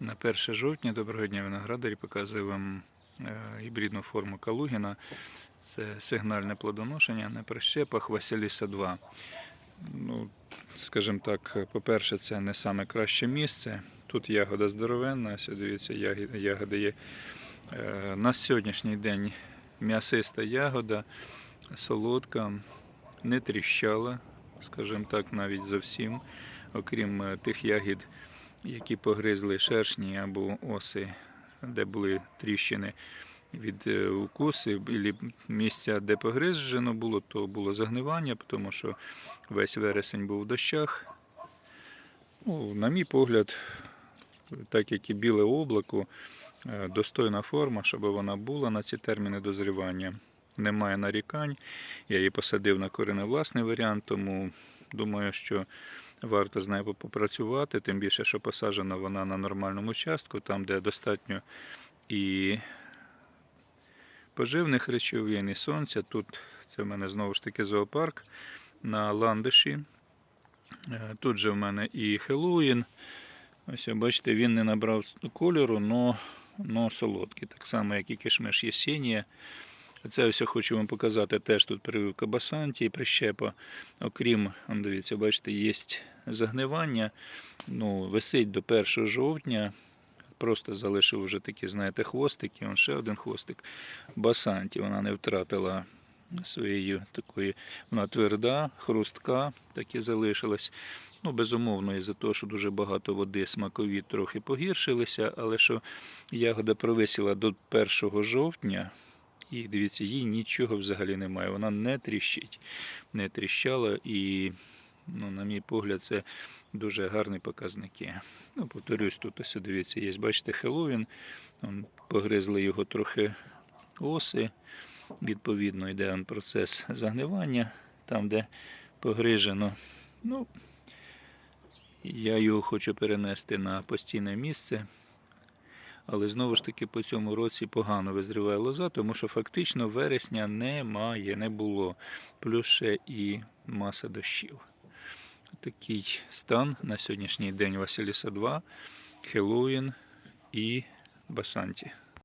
На 1 жовтня доброго дня виноградарі показую вам е, гібридну форму Калугіна. Це сигнальне плодоношення на прищепах Василіса 2. Ну, скажімо так, по-перше, це не саме краще місце. Тут ягода здоровенна, дивіться, ягода є. Е, На сьогоднішній день м'ясиста ягода, солодка, не тріщала, скажімо так, навіть зовсім, окрім е, тих ягід, які погризли шершні або оси, де були тріщини від е, укусів, місця, де погризжено було, то було загнивання, тому що весь вересень був в дощах. Ну, на мій погляд, так як і біле облако, е, достойна форма, щоб вона була на ці терміни дозрівання. Немає нарікань. Я її посадив на кореневласний варіант, тому думаю, що варто з нею попрацювати, тим більше, що посаджена вона на нормальному участку, там, де достатньо і поживних речовин, і сонця. Тут це в мене знову ж таки зоопарк на ландиші. Е, Тут же в мене і Хеллоуін. Ось, бачите, він не набрав кольору, но солодкий. Так само, як і кишмиш Єсенія. Це ось я хочу вам показати. Теж тут прививка басанті і прищепа. Окрім, дивіться, бачите, є загнивання. Ну, висить до 1 жовтня. Просто залишив вже такі, знаєте, хвостики. Он ще один хвостик. Басанті. Вона не втратила своєї такої. Вона тверда, хрустка, так і залишилась. Ну, безумовно, із-за того, що дуже багато води, смакові трохи погіршилися, але що ягода провисіла до 1 жовтня, і дивіться, їй нічого взагалі немає. Вона не тріщить, не тріщала, і, ну, на мій погляд, це дуже гарні показники. Ну, повторюсь, тут ось дивіться, є, бачите, Хеллоуін, погризли його трохи оси. Відповідно, йде процес загнивання, там, де погрижено. Ну, я його хочу перенести на постійне місце. Але знову ж таки по цьому році погано визріває лоза, тому що фактично вересня немає, не було. Плюс ще і маса дощів. Такий стан на сьогоднішній день Василіса 2, Хеллоуін і Басанті.